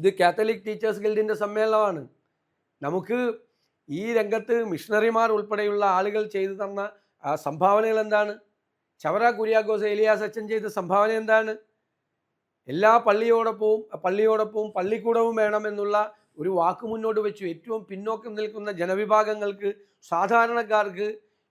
ഇത് Catholic teachers ഗിൽഡിന്റെ സമ്മേളനമാണ്. നമുക്ക് ഈ രംഗത്ത് മിഷണറിമാർ ഉൾപ്പെടെയുള്ള ആളുകൾ ചെയ്തു തന്ന സംഭാവനകൾ എന്താണ്? ചവറ കുര്യാക്കോസ് എലിയാസ് അച്ഛൻ ചെയ്ത സംഭാവന എന്താണ്? എല്ലാ പള്ളിയോടൊപ്പവും പള്ളിയോടൊപ്പവും പള്ളിക്കൂടവും വേണമെന്നുള്ള ഒരു വാക്ക് മുന്നോട്ട് വെച്ചു. ഏറ്റവും പിന്നോക്കം നിൽക്കുന്ന ജനവിഭാഗങ്ങൾക്ക് സാധാരണക്കാർക്ക്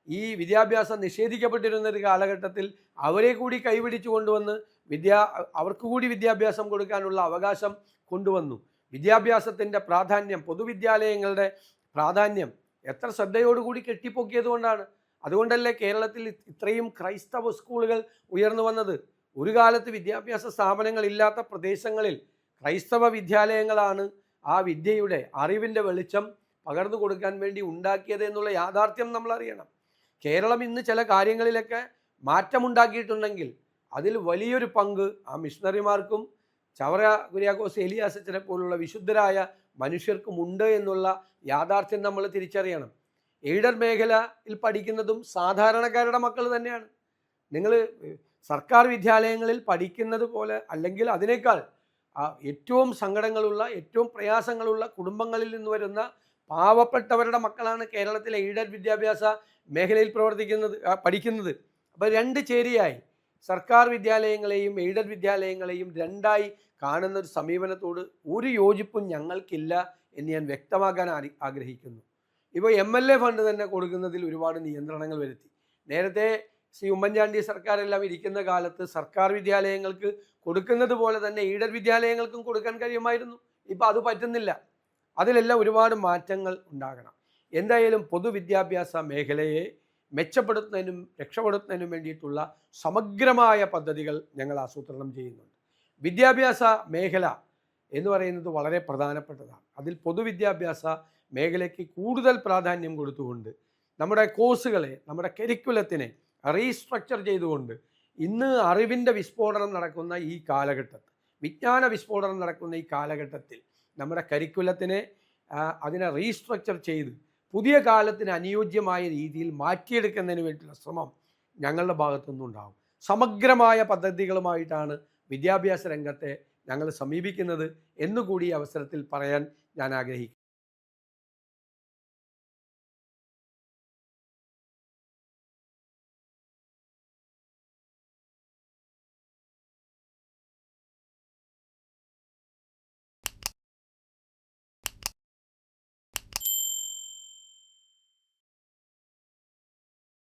ഈ വിദ്യാഭ്യാസം നിഷേധിക്കപ്പെട്ടിരുന്ന ഒരു കാലഘട്ടത്തിൽ അവരെ കൂടി കൈപിടിച്ചു കൊണ്ടുവന്ന് വിദ്യാ അവർക്ക് കൂടി വിദ്യാഭ്യാസം കൊടുക്കാനുള്ള അവകാശം കൊണ്ടുവന്നു. വിദ്യാഭ്യാസത്തിന്റെ പ്രാധാന്യം പൊതുവിദ്യാലയങ്ങളുടെ പ്രാധാന്യം എത്ര ശ്രദ്ധയോടുകൂടി കെട്ടിപ്പൊക്കിയത് കൊണ്ടാണ് അതുകൊണ്ടല്ലേ കേരളത്തിൽ ഇത്രയും ക്രൈസ്തവ സ്കൂളുകൾ ഉയർന്നു വന്നത്? ഒരു കാലത്ത് വിദ്യാഭ്യാസ സ്ഥാപനങ്ങൾ ഇല്ലാത്ത പ്രദേശങ്ങളിൽ ക്രൈസ്തവ വിദ്യാലയങ്ങളാണ് ആ വിദ്യയുടെ അറിവിന്റെ വെളിച്ചം പകർന്നു കൊടുക്കാൻ വേണ്ടി ഉണ്ടാക്കിയത് എന്നുള്ള യാഥാർത്ഥ്യം നമ്മൾ അറിയണം കേരളം ഇന്ന് ചില കാര്യങ്ങളിലൊക്കെ മാറ്റമുണ്ടാക്കിയിട്ടുണ്ടെങ്കിൽ അതിൽ വലിയൊരു പങ്ക് ആ മിഷണറിമാർക്കും ചവറ കുര്യാക്കോസ് എലിയാസച്ചനെ പോലുള്ള വിശുദ്ധരായ മനുഷ്യർക്കുമുണ്ട് എന്നുള്ള യാഥാർത്ഥ്യം നമ്മൾ തിരിച്ചറിയണം. എയ്ഡർ മേഖലയിൽ പഠിക്കുന്നതും സാധാരണക്കാരുടെ മക്കൾ തന്നെയാണ്. നിങ്ങൾ സർക്കാർ വിദ്യാലയങ്ങളിൽ പഠിക്കുന്നത് പോലെ അല്ലെങ്കിൽ അതിനേക്കാൾ ഏറ്റവും സങ്കടങ്ങളുള്ള ഏറ്റവും പ്രയാസങ്ങളുള്ള കുടുംബങ്ങളിൽ നിന്ന് വരുന്ന പാവപ്പെട്ടവരുടെ മക്കളാണ് കേരളത്തിലെ എയ്ഡഡ് വിദ്യാഭ്യാസ മേഖലയിൽ പ്രവർത്തിക്കുന്നത് പഠിക്കുന്നത്. അപ്പോൾ രണ്ട് ചേരിയായി. സർക്കാർ വിദ്യാലയങ്ങളെയും എയ്ഡഡ് വിദ്യാലയങ്ങളെയും രണ്ടായി കാണുന്ന ഒരു സമീപനത്തോട് ഒരു യോജിപ്പും ഞങ്ങൾക്കില്ല എന്ന് ഞാൻ വ്യക്തമാക്കാൻ ആഗ്രഹിക്കുന്നു. ഇപ്പോൾ എം എൽ എ ഫണ്ട് തന്നെ കൊടുക്കുന്നതിൽ ഒരുപാട് നിയന്ത്രണങ്ങൾ വരുത്തി. നേരത്തെ ശ്രീ ഉമ്മൻചാണ്ടി സർക്കാരെല്ലാം ഇരിക്കുന്ന കാലത്ത് സർക്കാർ വിദ്യാലയങ്ങൾക്ക് കൊടുക്കുന്നത് പോലെ തന്നെ എയ്ഡഡ് വിദ്യാലയങ്ങൾക്കും കൊടുക്കാൻ കഴിയുമായിരുന്നു. ഇപ്പോൾ അത് പറ്റുന്നില്ല. അതിലെല്ലാം ഒരുപാട് മാറ്റങ്ങൾ ഉണ്ടാകണം. എന്തായാലും പൊതുവിദ്യാഭ്യാസ മേഖലയെ മെച്ചപ്പെടുത്തുന്നതിനും രക്ഷപ്പെടുത്തുന്നതിനും വേണ്ടിയിട്ടുള്ള സമഗ്രമായ പദ്ധതികൾ ഞങ്ങൾ ആസൂത്രണം ചെയ്യുന്നുണ്ട്. വിദ്യാഭ്യാസ മേഖല എന്ന് പറയുന്നത് വളരെ പ്രധാനപ്പെട്ടതാണ്. അതിൽ പൊതുവിദ്യാഭ്യാസ മേഖലയ്ക്ക് കൂടുതൽ പ്രാധാന്യം കൊടുത്തുകൊണ്ട് നമ്മുടെ കോഴ്സുകളെ നമ്മുടെ കരിക്കുലത്തിനെ റീസ്ട്രക്ചർ ചെയ്തുകൊണ്ട് ഇന്ന് അറിവിന്റെ വിസ്ഫോടനം നടക്കുന്ന ഈ കാലഘട്ടത്തിൽ വിജ്ഞാന വിസ്ഫോടനം നടക്കുന്ന ഈ കാലഘട്ടത്തിൽ നമ്മുടെ കരിക്കുലത്തിനെ അതിനെ റീസ്ട്രക്ചർ ചെയ്ത് പുതിയ കാലത്തിന് അനുയോജ്യമായ രീതിയിൽ മാറ്റിയെടുക്കുന്നതിന് വേണ്ടിയുള്ള ശ്രമം ഞങ്ങളുടെ ഭാഗത്തുനിന്നും ഉണ്ടാകും. സമഗ്രമായ പദ്ധതികളുമായിട്ടാണ് വിദ്യാഭ്യാസ രംഗത്തെ ഞങ്ങൾ സമീപിക്കുന്നത് എന്നുകൂടി അവസരത്തിൽ പറയാൻ ഞാൻ ആഗ്രഹിക്കുന്നു.